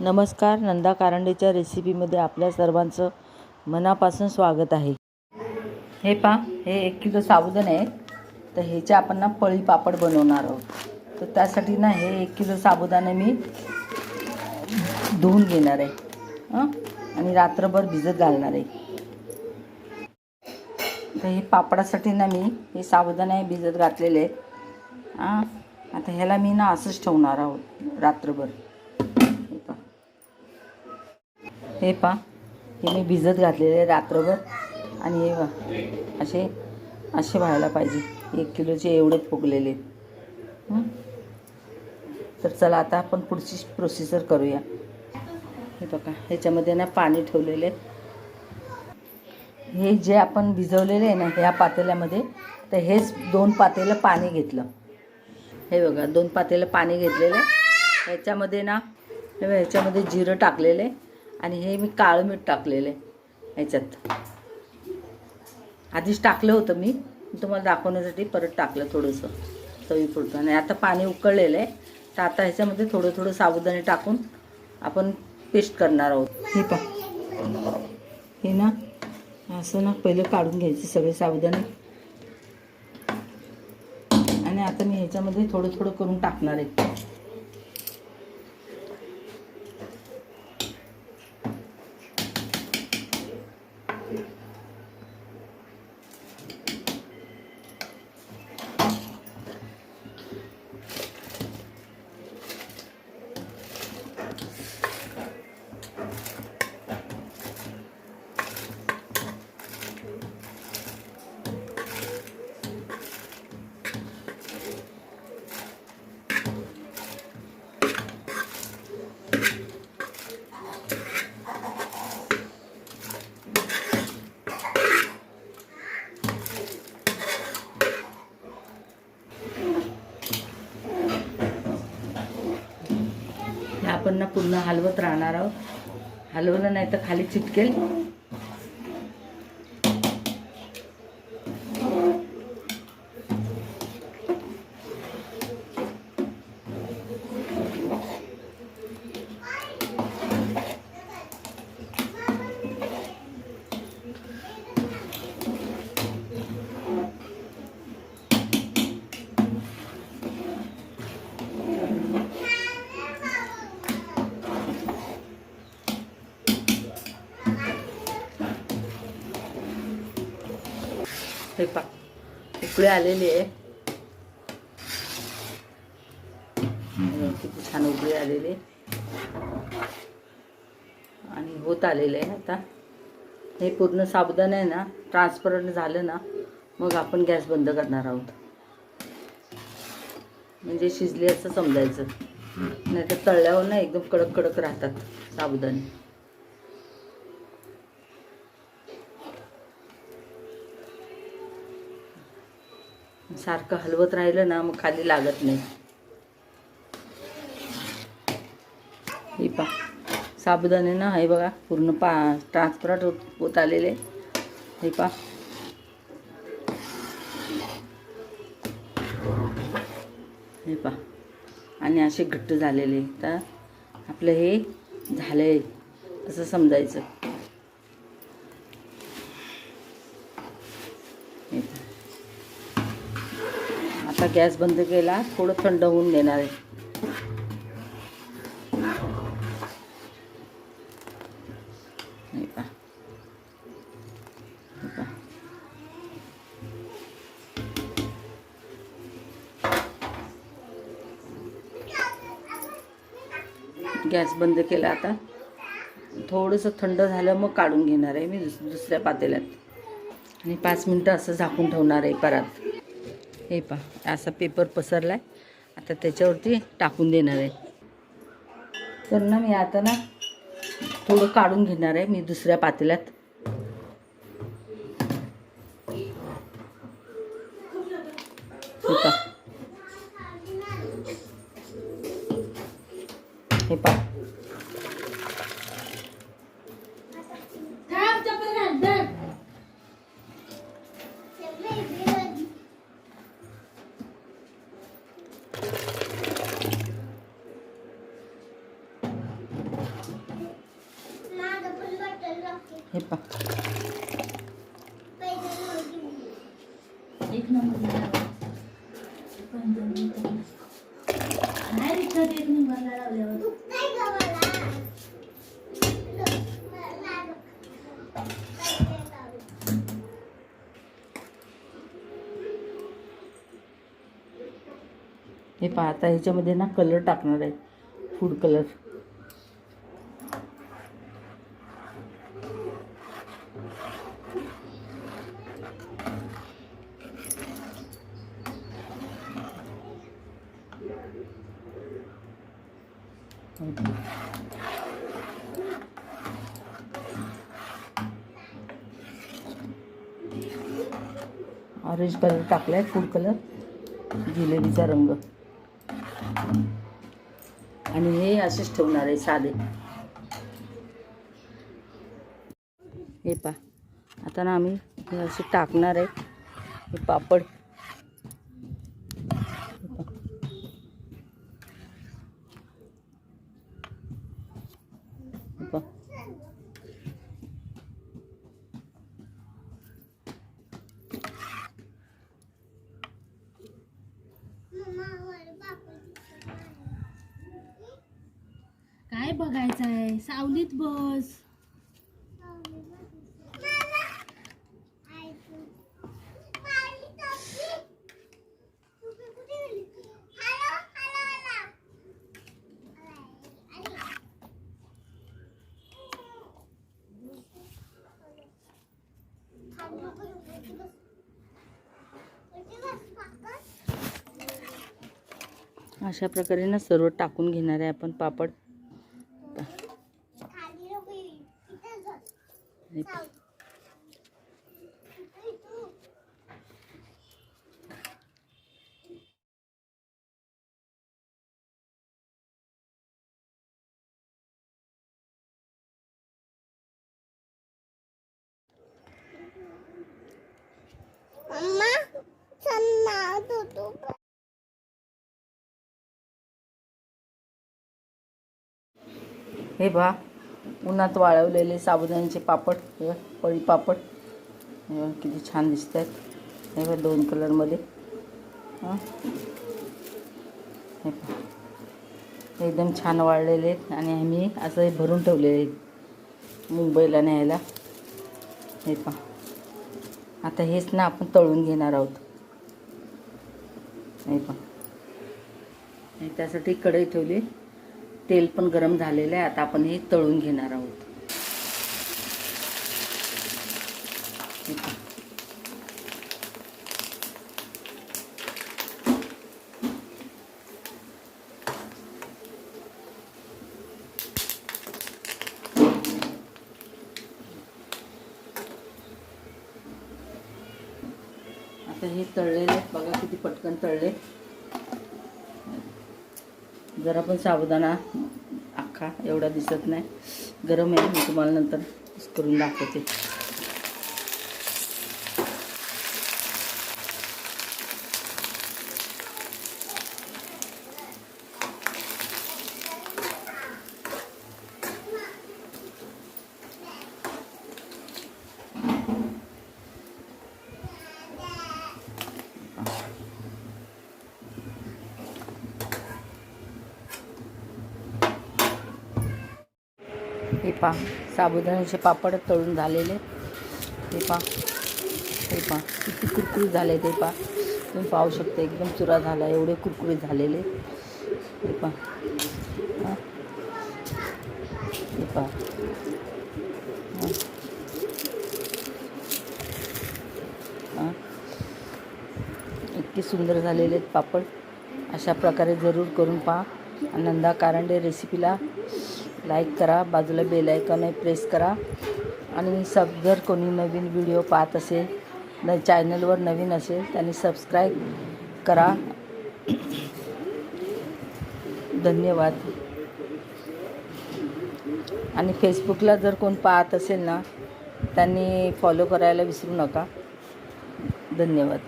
नमस्कार नंदा कारंडेच्या रेसिपीमध्ये आपल्या सर्वांचं मनापासून स्वागत आहे. हे पा हे एक किलो साबुदाणे आहे तर ह्याचे आपण ना पळी पापड बनवणार आहोत. तर त्यासाठी ना हे एक किलो साबुदाणे मी धुवून घेणार आहे. आणि रात्रभर भिजत घालणार आहे. तर हे पापडासाठी ना मी हे साबुदाणे भिजत घातलेले आहेत. हां? आता ह्याला मी ना असंच ठेवणार आहोत रात्रभर हे पहा हे पा हे मी भिजत घातलेले आहे रात्रभर. आणि हे पहा असे असे व्हायला पाहिजे. एक किलोचे एवढे फुगलेले. आहेत. तर चला आता आपण पुढची प्रोसिजर करूया. हे बघा ह्याच्यामध्ये ना पाणी ठेवलेले. हे जे आपण भिजवलेले आहे ना ह्या पातेल्यामध्ये तर हेच दोन पातेलं पाणी घेतलं. हे बघा दोन पातेलं पाणी घेतलेलं आहे. ह्याच्यामध्ये ना ह्याच्यामध्ये जिरं टाकलेलं आहे. आणि हे मी काळं मीठ टाकलेलं आहे ह्याच्यात. आधीच टाकलं होतं मी. तुम्हाला दाखवण्यासाठी परत टाकलं थोडंसं. चवीपुरतं आणि आता पाणी उकळलेलं आहे. तर आता ह्याच्यामध्ये थोडं थोडं साबुदाणे टाकून आपण पेस्ट करणार आहोत. हे पा हे ना असं ना पहिलं काढून घ्यायचे सगळे साबुदाणे. आणि आता मी ह्याच्यामध्ये थोडं थोडं करून टाकणार आहे. आपण ना पूर्ण हलवत राहणार आहोत. हलवलं नाही तर खाली चिटकेल. हे पा उकळी आलेली आहे किती छान उकळी आलेली. आणि होत आलेलं आहे आता. हे पूर्ण साबुदाणा आहे ना ट्रान्सपरंट झालं ना मग आपण गॅस बंद करणार आहोत. म्हणजे शिजले असं समजायचं. नाही तर तळल्यावर ना एकदम कडक कडक राहतात साबुदाणे. सारखं हलवत राहिलं ना मग खाली लागत नाही. हे पा साबुदाणे ना हे बघा पूर्ण पा ट्रान्सपरंट होत होत आलेले. हे पा हे पा आणि असे घट्ट झालेले. तर आपलं हे झालंय असं समजायचं हे पहा. आता गॅस बंद केला थोडं थंड होऊन देणार आहे. गॅस बंद केला आता. थोडंसं थंड झालं मग काढून घेणार आहे मी दुस दुसऱ्या पातेल्यात. आणि पाच मिनटं असं झाकून ठेवणार आहे परत. हे पहा असा पेपर पसरला आहे आता त्याच्यावरती टाकून देणार आहे. तर ना मी आता ना थोडं काढून घेणार आहे मी दुसऱ्या पातेल्यात. हे पहा. हे पा एक नंबर हे पाहता ह्याच्यामध्ये ना कलर टाकणार आहे. फूड कलर ऑरेंज कलर टाकलाय फूड कलर जिलेबीचा रंग. आणि हे असेच ठेवणार आहे साधे. हे पा आता ना आम्ही हे असे टाकणार आहे हे पापड. हे पहा. काय बघायचं आहे सावलीत बस अशा प्रकारे ना सर्व टाकून घेणार आहे आपण पापड. हे हे पहा उन्हात वाळवलेले साबुदाण्याचे पापड हे पळी पापड. हे किती छान दिसत आहेत हे बघा दोन कलरमध्ये. हां. हे पहा एकदम छान वाळलेले आहेत आणि आम्ही असं हे भरून ठेवलेले आहेत. मुंबईला न्यायला. हे पहा. आता हेच ना आपण तळून घेणार आहोत. हे पहा. त्यासाठी कढई ठेवली. तेल पण गरम झालेलं आहे. आता आपण हे तळून घेणार आहोत. आता हे तळलेले आहेत. बघा किती पटकन तळले. जरा पण साबुदाणा अख्खा एवढा दिसत नाही. गरम आहे मी तुम्हाला नंतर करून दाखवते. पा साबुदाण्याचे पापड तळून झालेले. हे पा ते पा. किती कुरकुरीत झाले ते पा. तुम्ही पाहू शकता एकदम चुरा झाला एवढे कुरकुरीत झालेले. ते पा. ते पा. इतके सुंदर झालेले आहेत पापड. अशा प्रकारे जरूर करून पहा. नंदा कारंडे रेसिपीला लाईक करा बाजूला बेल आयकॉन आहे प्रेस करा. आणि सब जर कोणी नवीन व्हिडिओ पाहत असेल न चॅनलवर नवीन असेल त्यांनी सबस्क्राईब करा. धन्यवाद. आणि फेसबुकला जर कोण पाहत असेल ना त्यांनी फॉलो करायला विसरू नका. धन्यवाद.